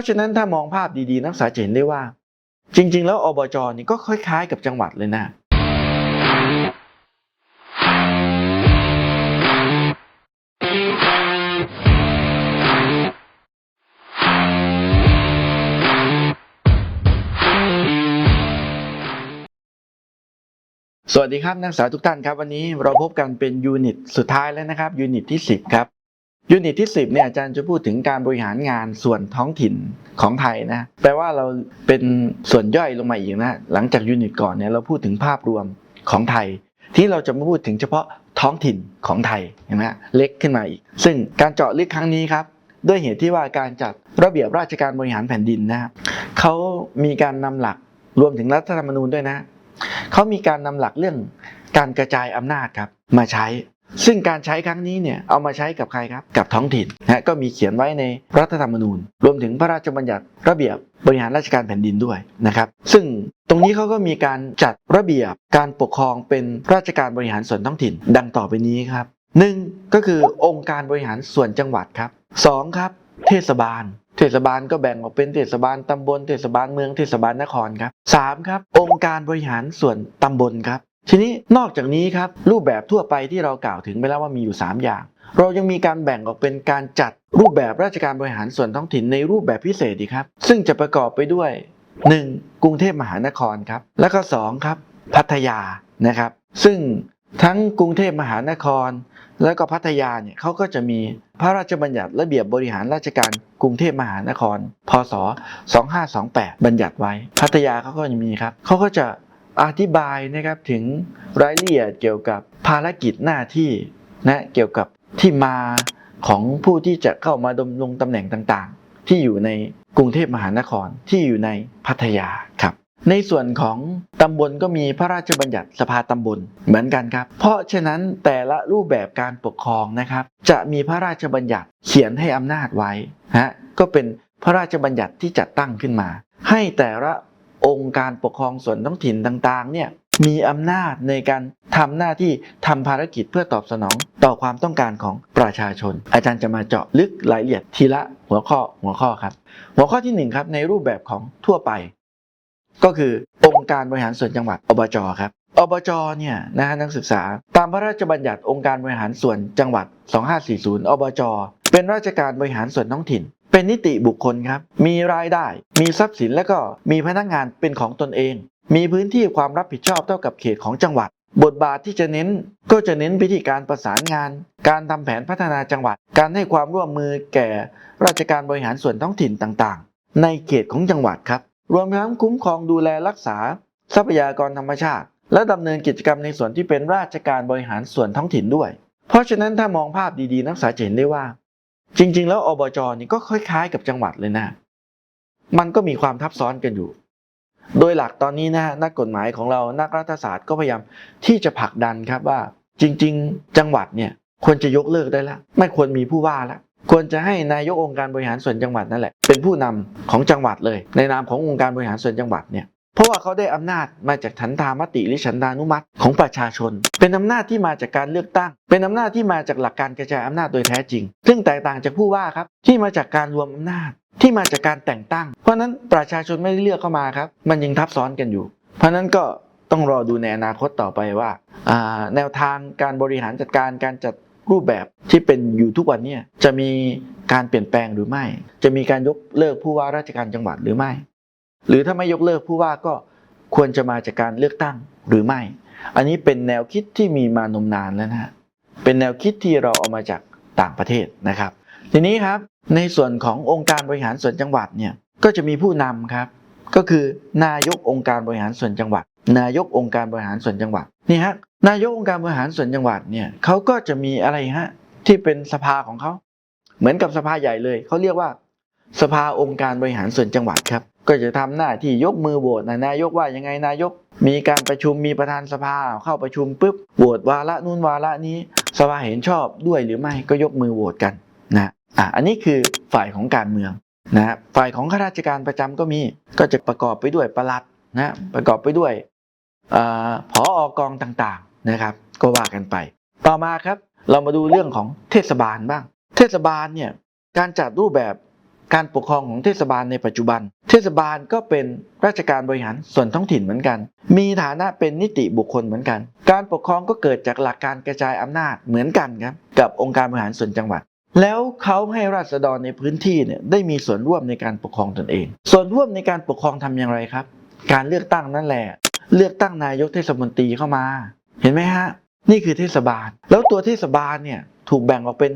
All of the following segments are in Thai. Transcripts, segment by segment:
ราะฉะนั้นถ้ามองภาพดีๆ นักศึกษาจะเห็นได้ว่า จริง ๆ แล้วอบจนี่ก็คล้ายๆ กับจังหวัดเลยนะสวัสดีครับนักศึกษาทุกท่านครับ วันนี้เราพบกันเป็นยูนิตสุดท้ายแล้วนะครับยูนิตที่ 10 ครับ ยูนิตที่ 10เนี่ยอาจารย์จะพูดถึงการบริหารงานส่วนท้องถิ่นของไทยนะแปลว่าเราเป็นส่วนย่อยลงมาอีกนะหลังจากยูนิตก่อนเนี่ยเราพูดถึงภาพรวมของไทย ที่เราจะมาพูดถึงเฉพาะท้องถิ่นของไทยเห็นไหมฮะเล็กขึ้นมาอีก ซึ่งการเจาะลึกครั้งนี้ครับ ด้วยเหตุที่ว่าการจัดระเบียบราชการบริหารแผ่นดินนะครับเขามีการนำหลักรวมถึงรัฐธรรมนูญด้วยนะเขามีการนำหลักเรื่องการกระจายอำนาจครับมาใช้ ซึ่งการใช้ครั้งนี้เนี่ยเอามาใช้กับใครครับกับท้องถิ่นนะก็มีเขียนไว้ในรัฐธรรมนูญ รวมถึงพระราชบัญญัติระเบียบบริหารราชการแผ่นดินด้วยนะครับ ซึ่งตรงนี้เขาก็มีการจัดระเบียบการปกครองเป็นราชการบริหารส่วนท้องถิ่น ดังต่อไปนี้ครับหนึ่งก็คือองค์การบริหารส่วนจังหวัดครับสองครับ เทศบาล เทศบาลก็แบ่งออกเป็นเทศบาลตำบล เทศบาลเมืองเทศบาลนครครับสามครับ องค์การบริหารส่วนตำบลครับ ทีนี้นอกจากนี้ครับรูปแบบทั่วไปที่เรากล่าวถึงไปแล้วว่ามีอยู่ 3 อย่าง เรายังมีการแบ่งออกเป็นการจัดรูปแบบราชการบริหารส่วนท้องถิ่นในรูปแบบพิเศษอีครับ ซึ่งจะประกอบไปด้วย 1. กรุงเทพมหานครครับ แล้วก็ 2 ครับ พัทยานะครับ ซึ่งทั้งกรุงเทพมหานคร แล้วก็พัทยาเนี่ยเขาก็จะมีพระราชบัญญัติระเบียบบริหารราชการกรุงเทพมหานคร พศ 2528 บัญญัติไว้ พัทยาเขาก็จะมีครับเขาก็จะ อธิบายนะครับถึงรายละเอียดเกี่ยวกับภารกิจหน้าที่นะเกี่ยวกับที่มาของผู้ที่จะเข้ามาดำรงตำแหน่งต่างๆ ที่อยู่ในกรุงเทพมหานครที่อยู่ในพัทยาครับ ในส่วนของตำบลก็มีพระราชบัญญัติสภาตำบลเหมือนกันครับ เพราะฉะนั้นแต่ละรูปแบบการปกครองนะครับ จะมีพระราชบัญญัติเขียนให้อำนาจไว้ฮะก็เป็นพระราชบัญญัติที่จัดตั้งขึ้นมา ให้แต่ละ องค์การปกครองส่วนท้องถิ่นต่างๆเนี่ยมีอำนาจในการทำหน้าที่ทำภารกิจเพื่อตอบสนองต่อความต้องการของประชาชน อาจารย์จะมาเจาะลึกรายละเอียดทีละหัวข้อหัวข้อครับ หัวข้อที่หนึ่งครับในรูปแบบของทั่วไป ก็คือองค์การบริหารส่วนจังหวัดอบจครับอบจเนี่ยนะฮะนักศึกษา ตามพระราชบัญญัติองค์การบริหารส่วนจังหวัด 2540 อบจเป็นราชการบริหารส่วนท้องถิ่น เป็นนิติบุคคลครับ มีรายได้ มีทรัพย์สินและก็มีพนักงานเป็นของตนเอง มีพื้นที่ความรับผิดชอบเท่ากับเขตของจังหวัด บทบาทที่จะเน้นก็จะเน้นไปที่การประสานงาน การทำแผนพัฒนาจังหวัด การให้ความร่วมมือแก่ราชการบริหารส่วนท้องถิ่นต่างๆ ในเขตของจังหวัดครับ รวมทั้งคุ้มครองดูแลรักษา ทรัพยากรธรรมชาติ และดำเนินกิจกรรมในส่วนที่เป็นราชการบริหารส่วนท้องถิ่นด้วย เพราะฉะนั้นถ้ามองภาพดีๆ นักศึกษาจะเห็นได้ว่า จริง ๆ แล้วอบจนี่ก็คล้ายๆ กับจังหวัดเลยนะ มันก็มีความทับซ้อนกันอยู่ โดยหลักตอนนี้นะนักกฎหมายของเรานักรัฐศาสตร์ก็พยายามที่จะผลักดันครับว่า จริง ๆ จังหวัดเนี่ยควรจะยกเลิกได้แล้วไม่ควรมีผู้ว่าแล้วควรจะให้นายกองค์การบริหารส่วนจังหวัดนั่นแหละเป็นผู้นำของจังหวัดเลย ในนามขององค์การบริหารส่วนจังหวัดเนี่ย เพราะว่าเขาได้อำนาจมาจากฉันทามติหรือฉันทานุมัติของประชาชน เป็นอำนาจที่มาจากการเลือกตั้ง เป็นอำนาจที่มาจากหลักการกระจายอำนาจโดยแท้จริง ซึ่งแตกต่างจากผู้ว่าครับที่มาจากการรวมอำนาจที่มาจากการแต่งตั้ง เพราะนั้นประชาชนไม่ได้เลือกเข้ามาครับ มันยังทับซ้อนกันอยู่ เพราะนั้นก็ต้องรอดูในอนาคตต่อไปว่าาแนวทางการบริหารจัดการการจัดรูปแบบที่เป็นอยู่ทุกวันนี้จะมีการเปลี่ยนแปลงหรือไม่ จะมีการยกเลิกผู้ว่าราชการจังหวัดหรือไม่ หรือถ้าไม่ยกเลิกผู้ว่าก็ควรจะมาจากการเลือกตั้งหรือไม่ อันนี้เป็นแนวคิดที่มีมานมนานแล้วนะฮะเป็นแนวคิดที่เราเอามาจากต่างประเทศนะครับ ทีนี้ครับในส่วนขององค์การบริหารส่วนจังหวัดเนี่ยก็จะมีผู้นำครับ ก็คือนายกองค์การบริหารส่วนจังหวัด นายกองค์การบริหารส่วนจังหวัดนี่ฮะนายกองค์การบริหารส่วนจังหวัดเนี่ยเขาก็จะมีอะไรฮะที่เป็นสภาของเขาเหมือนกับสภาใหญ่เลยเขาเรียกว่า สภาองค์การบริหารส่วนจังหวัดครับ ก็จะทำหน้าที่ยกมือโหวตนะนายกว่ายังไงนายก มีการประชุมมีประธานสภาเข้าประชุมปุ๊บโหวตวาระนู่นวาระนี้ สภาเห็นชอบด้วยหรือไม่ก็ยกมือโหวตกันนะอะอันนี้คือฝ่ายของการเมืองนะฝ่ายของข้าราชการประจำก็มีก็จะประกอบไปด้วยประหลัดนะประกอบไปด้วยอ่าผออกองต่างๆนะครับ ก็ว่ากันไป ต่อมาครับ เรามาดูเรื่องของเทศบาลบ้าง เทศบาลเนี่ยการจัดรูปแบบ การปกครองของเทศบาลในปัจจุบัน เทศบาลก็เป็นราชการบริหารส่วนท้องถิ่นเหมือนกัน มีฐานะเป็นนิติบุคคลเหมือนกัน การปกครองก็เกิดจากหลักการกระจายอำนาจเหมือนกันครับกับองค์การบริหารส่วนจังหวัด แล้วเขาให้ราษฎรในพื้นที่เนี่ยได้มีส่วนร่วมในการปกครองตนเอง ส่วนร่วมในการปกครองทำอย่างไรครับ การเลือกตั้งนั่นแหละ เลือกตั้งนายกเทศมนตรีเข้ามา เห็นไหมฮะนี่คือเทศบาล แล้วตัวเทศบาลเนี่ยถูกแบ่งออกเป็น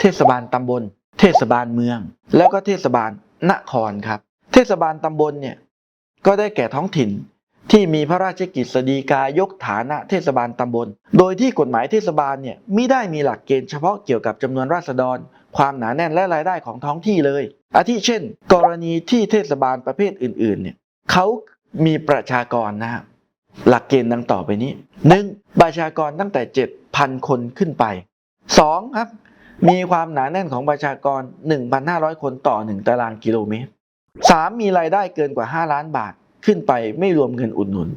เทศบาลตำบล เทศบาลเมือง แล้วก็เทศบาลนครครับ เทศบาลตำบลเนี่ยก็ได้แก่ท้องถิ่นที่มีพระราชกิจสฎีกายกฐานะเทศบาลตำบล โดยที่กฎหมายเทศบาลเนี่ยไม่ได้มีหลักเกณฑ์เฉพาะเกี่ยวกับจำนวนราษฎร ความหนาแน่นและรายได้ของท้องที่เลย อาทิเช่น กรณีที่เทศบาลประเภทอื่นๆเนี่ยเขามีประชากรนะฮะหลักเกณฑ์ดังต่อไปนี้ 1. ประชากรตั้งแต่ 7,000 คนขึ้นไป 2. ครับ มีความหนาแน่นของประชากร 1,500 คนต่อ 1 ตารางกิโลเมตร 3. มีรายได้เกินกว่า 5 ล้านบาทขึ้นไปไม่รวมเงินอุดหนุน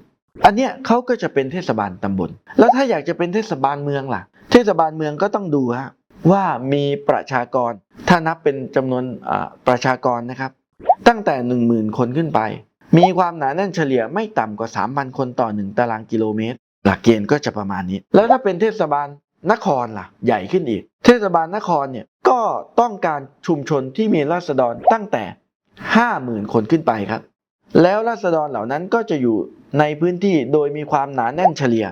อันเนี้ยเขาก็จะเป็นเทศบาลตำบล แล้วถ้าอยากจะเป็นเทศบาลเมืองล่ะ เทศบาลเมืองก็ต้องดูฮะว่ามีประชากร ถ้านับเป็นจำนวนอ่าประชากรนะครับ ตั้งแต่ 10,000 คนขึ้นไป มีความหนาแน่นเฉลี่ยไม่ต่ำกว่า 3,000 คนต่อ 1 ตารางกิโลเมตร หลักเกณฑ์ก็จะประมาณนี้ แล้วถ้าเป็นเทศบาลนครล่ะ ใหญ่ขึ้นอีก ทศบาลนครเนี่ยก็ต้องการชุมชนที่มีราษฎรตั้งแต่ 50,000 คนขึ้นไปครับ แล้วราษฎรเหล่านั้นก็จะอยู่ในพื้นที่โดยมีความหนาแน่นเฉลี่ย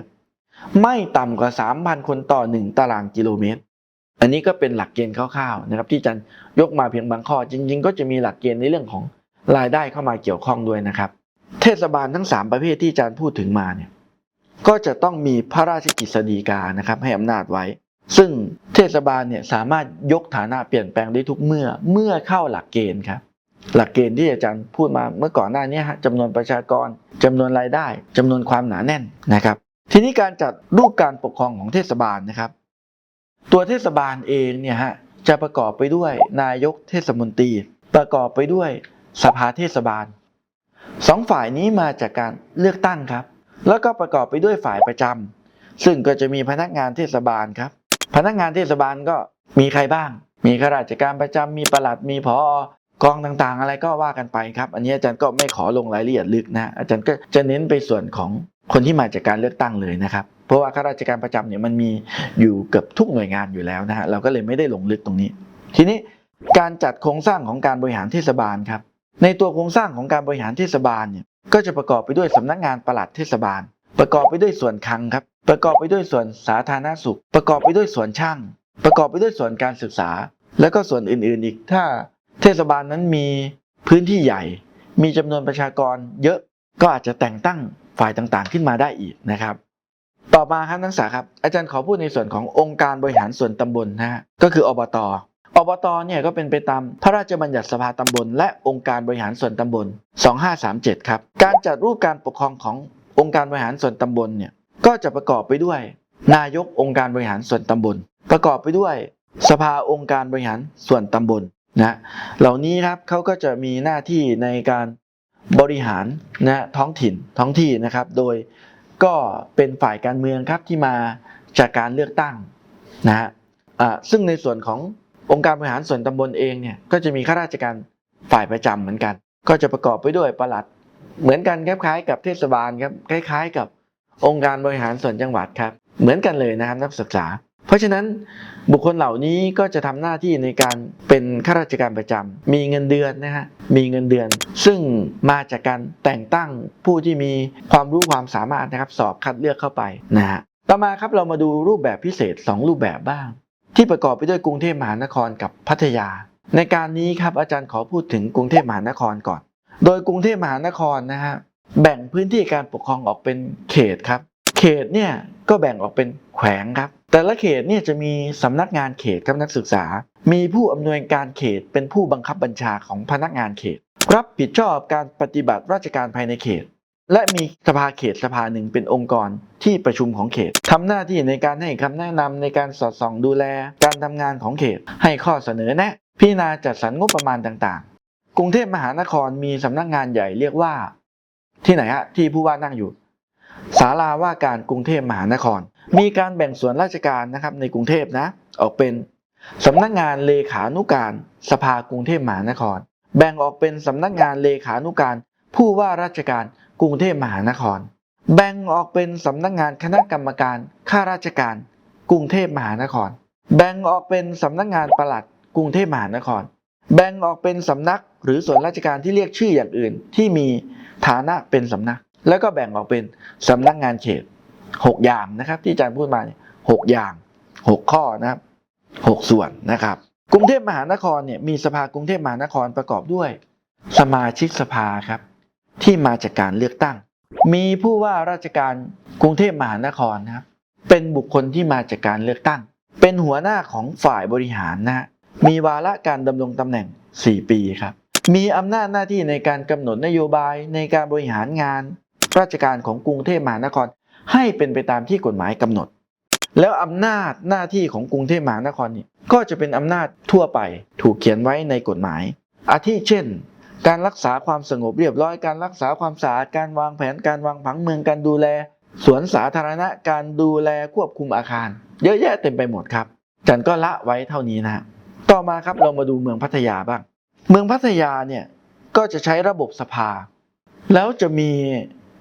ไม่ต่ำกว่า 3,000 คนต่อ 1 ตารางกิโลเมตร อันนี้ก็เป็นหลักเกณฑ์คร่าวๆนะครับที่จันยกมาเพียงบางข้อ จริง ๆ ก็จะมีหลักเกณฑ์ในเรื่องของรายได้เข้ามาเกี่ยวข้องด้วยนะครับ เทศบาลทั้ง 3 ประเภทที่อาจารย์พูดถึงมาเนี่ยก็จะต้องมีพระราชกิจสฎีกานะครับให้อำนาจไว้ ซึ่งเทศบาลเนี่ยสามารถยกฐานะเปลี่ยนแปลงได้ทุกเมื่อเมื่อเข้าหลักเกณฑ์ครับหลักเกณฑ์ที่อาจารย์พูดมาเมื่อก่อนหน้านี้ฮะจำนวนประชากรจำนวนรายได้จำนวนความหนาแน่นนะครับ ทีนี้การจัดรูปการปกครองของเทศบาลนะครับ ตัวเทศบาลเองเนี่ยฮะจะประกอบไปด้วยนายกเทศมนตรี ประกอบไปด้วยสภาเทศบาลสองฝ่ายนี้มาจากการเลือกตั้งครับ แล้วก็ประกอบไปด้วยฝ่ายประจำซึ่งก็จะมีพนักงานเทศบาลครับ พนักงานเทศบาลก็มีใครบ้าง มีข้าราชการประจำมีประหลัดมีผอกองต่างๆ อะไรก็ว่ากันไปครับ อันนี้อาจารย์ก็ไม่ขอลงรายละเอียดลึกนะ อาจารย์ก็จะเน้นไปส่วนของคนที่มาจากการเลือกตั้งเลยนะครับ เพราะว่าข้าราชการประจำเนี่ยมันมีอยู่เกือบทุกหน่วยงานอยู่แล้วนะฮะ เราก็เลยไม่ได้ลงลึกตรงนี้ ทีนี้การจัดโครงสร้างของการบริหารเทศบาลครับ ในตัวโครงสร้างของการบริหารเทศบาลเนี่ย ก็จะประกอบไปด้วยสำนักงานปลัดเทศบาล ประกอบไปด้วยส่วนคลังครับ ประกอบไปด้วยส่วนสาธารณสุข ประกอบไปด้วยส่วนช่าง ประกอบไปด้วยส่วนการศึกษา แล้วก็ส่วนอื่นๆอีกถ้า เทศบาลนั้นมีพื้นที่ใหญ่ มีจำนวนประชากรเยอะก็อาจจะแต่งตั้งฝ่ายต่างๆ ขึ้นมาได้อีกนะครับ ต่อมาครับนักศึกษาครับ อาจารย์ขอพูดในส่วนขององค์การบริหารส่วนตำบลนะฮะก็คืออบตอบตเนี่ยก็เป็นไปตามพระราชบัญญัติสภาตำบล และองค์การบริหารส่วนตำบล 2537 ครับ การจัดรูปการปกครองขององค์การบริหารส่วนตำบลเนี่ย ก็จะประกอบไปด้วย นายกองค์การบริหารส่วนตำบล ประกอบไปด้วย สภาองค์การบริหารส่วนตำบลนะเหล่านี้ครับเขาก็จะมีหน้าที่ในการบริหารนะท้องถิ่นท้องที่นะครับ โดยก็เป็นฝ่ายการเมืองครับที่มาจากการเลือกตั้งนะฮะซึ่งในส่วนขององค์การบริหารส่วนตำบลเองเนี่ยก็จะมีข้าราชการฝ่ายประจำเหมือนกัน ก็จะประกอบไปด้วยประหลัด เหมือนกันคล้ายๆกับเทศบาลครับคล้าย ๆ กับ องค์การบริหารส่วนจังหวัดครับ เหมือนกันเลยนะครับนักศึกษา เพราะฉะนั้นบุคคลเหล่านี้ก็จะทำหน้าที่ในการเป็นข้าราชการประจำมีเงินเดือนนะฮะมีเงินเดือน ซึ่งมาจากการแต่งตั้งผู้ที่มีความรู้ความสามารถนะครับสอบคัดเลือกเข้าไปนะฮะต่อมาครับเรามาดูรูปแบบพิเศษ 2 รูปแบบบ้าง ที่ประกอบไปด้วยกรุงเทพมหานครกับพัทยา ในการนี้ครับอาจารย์ขอพูดถึงกรุงเทพมหานครก่อน โดยกรุงเทพมหานครนะฮะ แบ่งพื้นที่การปกครองออกเป็นเขตครับ เขตเนี่ยก็แบ่งออกเป็นแขวงครับ แต่ละเขตเนี่ยจะมีสำนักงานเขตครับนักศึกษา มีผู้อำนวยการเขตเป็นผู้บังคับบัญชาของพนักงานเขต รับผิดชอบการปฏิบัติราชการภายในเขต และมีสภาเขตสภาหนึ่งเป็นองค์กรที่ประชุมของเขตทำหน้าที่ในการให้คำแนะนำในการสอดส่องดูแล การทำงานของเขต ให้ข้อเสนอแนะ พิจารณาจัดสรรงบประมาณต่างๆ กรุงเทพมหานครมีสำนักงานใหญ่เรียกว่า ที่ไหนฮะที่ผู้ว่านั่งอยู่ศาลาว่าการกรุงเทพมหานคร มีการแบ่งส่วนราชการนะครับในกรุงเทพนะ ออกเป็นสำนักงานเลขานุการสภากรุงเทพมหานคร แบ่งออกเป็นสำนักงานเลขานุการ ผู้ว่าราชการกรุงเทพมหานคร แบ่งออกเป็นสำนักงานคณะกรรมการข้าราชการ กรุงเทพมหานคร แบ่งออกเป็นสำนักงานปลัดกรุงเทพมหานคร แบ่งออกเป็นสำนักหรือส่วนราชการที่เรียกชื่ออย่างอื่นที่มี ฐานะเป็นสำนัก แล้วก็แบ่งออกเป็นสำนักงานเขตหกอย่างนะครับ ที่อาจารย์พูดมาหกอย่างหกข้อนะครับหกส่วนนะครับ กรุงเทพมหานครเนี่ยมีสภากรุงเทพมหานครประกอบด้วย สมาชิกสภาครับ ที่มาจากการเลือกตั้ง มีผู้ว่าราชการกรุงเทพมหานครนะครับเป็นบุคคลที่มาจากการเลือกตั้ง เป็นหัวหน้าของฝ่ายบริหารนะฮะมีวาระการดำรงตำแหน่ง 4 ปีครับ มีอำนาจหน้าที่ในการกำหนดนโยบายในการบริหารงาน ราชการของกรุงเทพมหานคร ให้เป็นไปตามที่กฎหมายกำหนด แล้วอำนาจหน้าที่ของกรุงเทพมหานครนี่ก็จะเป็นอำนาจทั่วไปถูกเขียนไว้ในกฎหมาย อาทิเช่น การรักษาความสงบเรียบร้อยการรักษาความสะอาดการวางแผนการวางผังเมืองการดูแล สวนสาธารณะการดูแลควบคุมอาคาร เยอะแยะเต็มไปหมดครับจันก็ละไว้เท่านี้นะฮะต่อมาครับเรามาดูเมืองพัทยาบ้าง เมืองพัทยาเนี่ยก็จะใช้ระบบสภา แล้วจะมี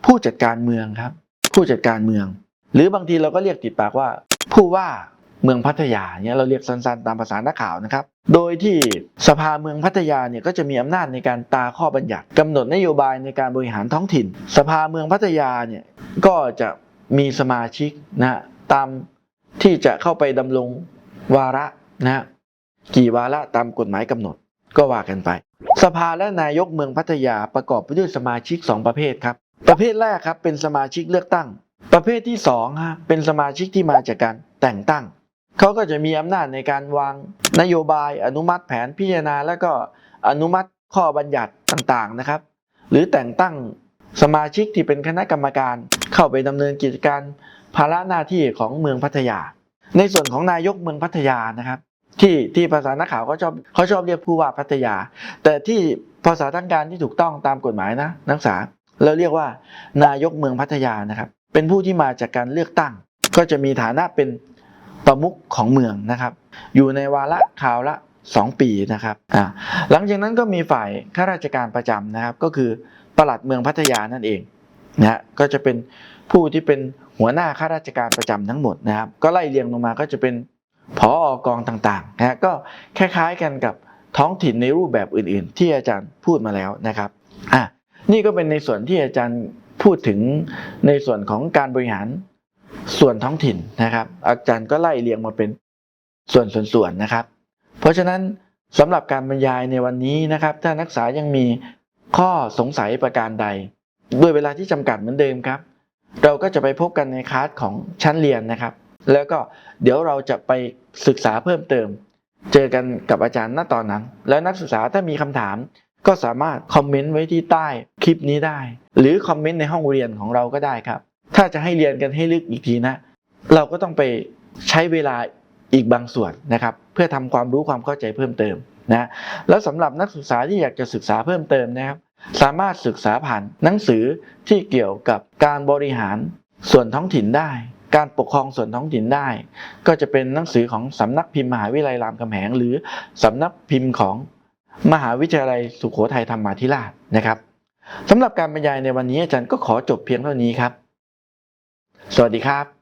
ผู้จัดการเมืองครับ ผู้จัดการเมือง หรือบางทีเราก็เรียกติดปากว่า ผู้ว่าเมืองพัทยาเนี่ยเราเรียกสั้นๆ ตามภาษานักข่าวนะครับ โดยที่สภาเมืองพัทยาเนี่ยก็จะมีอำนาจในการตาข้อบัญญัติกำหนดนโยบายในการบริหารท้องถิ่น สภาเมืองพัทยาเนี่ยก็จะมีสมาชิกนะฮะตามที่จะเข้าไปดำรงวาระนะฮะกี่วาระตามกฎหมายกำหนด ก็ว่ากันไป สภาและนายกเมืองพัทยาประกอบไปด้วยสมาชิก 2 ประเภทครับ ประเภทแรกครับเป็นสมาชิกเลือกตั้ง ประเภทที่2ฮะเป็นสมาชิกที่มาจากการแต่งตั้ง เขาก็จะมีอำนาจในการวางนโยบายอนุมัติแผนพิจารณา แล้วก็อนุมัติข้อบัญญัติต่างๆนะครับ หรือแต่งตั้งสมาชิกที่เป็นคณะกรรมการเข้าไปดำเนินกิจการภาระหน้าที่ของเมืองพัทยา ในส่วนของนายกเมืองพัทยานะครับ ที่ที่ภาษานักข่าวเขาชอบเขาชอบเรียกผู้ว่าพัทยา แต่ที่ภาษาทางการที่ถูกต้องตามกฎหมายนะนักศึกษาเราเรียกว่านายกเมืองพัทยานะครับ เป็นผู้ที่มาจากการเลือกตั้ง ก็จะมีฐานะเป็นประมุขของเมืองนะครับ อยู่ในวาระคราวละ 2 ปีนะครับอ่าหลังจากนั้นก็มีฝ่ายข้าราชการประจำนะครับ ก็คือปลัดเมืองพัทยานั่นเองนะฮะก็จะเป็นผู้ที่เป็นหัวหน้าข้าราชการประจำทั้งหมดนะครับ ก็ไล่เรียงลงมาก็จะเป็น ผออกองต่างๆนะฮะก็คล้ายๆกันกับท้องถิ่นในรูปแบบอื่นๆ ที่อาจารย์พูดมาแล้วนะครับอะนี่ก็เป็นในส่วนที่อาจารย์พูดถึงในส่วนของการบริหารส่วนท้องถิ่นนะครับ อาจารย์ก็ไล่เรียงมาเป็นส่วนส่วนๆนะครับ เพราะฉะนั้นสำหรับการบรรยายในวันนี้นะครับ ถ้านักศึกษายังมีข้อสงสัยประการใด ด้วยเวลาที่จำกัดเหมือนเดิมครับ เราก็จะไปพบกันในคลาสของชั้นเรียนนะครับ แล้วก็เดี๋ยวเราจะไปศึกษาเพิ่มเติม เจอกันกับอาจารย์ณตอนนั้น แล้วนักศึกษาถ้ามีคำถาม ก็สามารถคอมเมนต์ไว้ที่ใต้คลิปนี้ได้ หรือคอมเมนต์ในห้องเรียนของเราก็ได้ครับ ถ้าจะให้เรียนกันให้ลึกอีกทีนะ เราก็ต้องไปใช้เวลาอีกบางส่วนนะครับ เพื่อทำความรู้ความเข้าใจเพิ่มเติมนะแล้วสำหรับนักศึกษาที่อยากจะศึกษาเพิ่มเติมนะครับ สามารถศึกษาผ่านหนังสือที่เกี่ยวกับการบริหารส่วนท้องถิ่นได้ การปกครองส่วนท้องถิ่นได้ ก็จะเป็นหนังสือของสำนักพิมพ์มหาวิทยาลัยรามคำแหง หรือสำนักพิมพ์ของมหาวิทยาลัยสุโขทัยธรรมาธิราชนะครับสำหรับการบรรยายในวันนี้อาจารย์ก็ขอจบเพียงเท่านี้ครับ สวัสดีครับ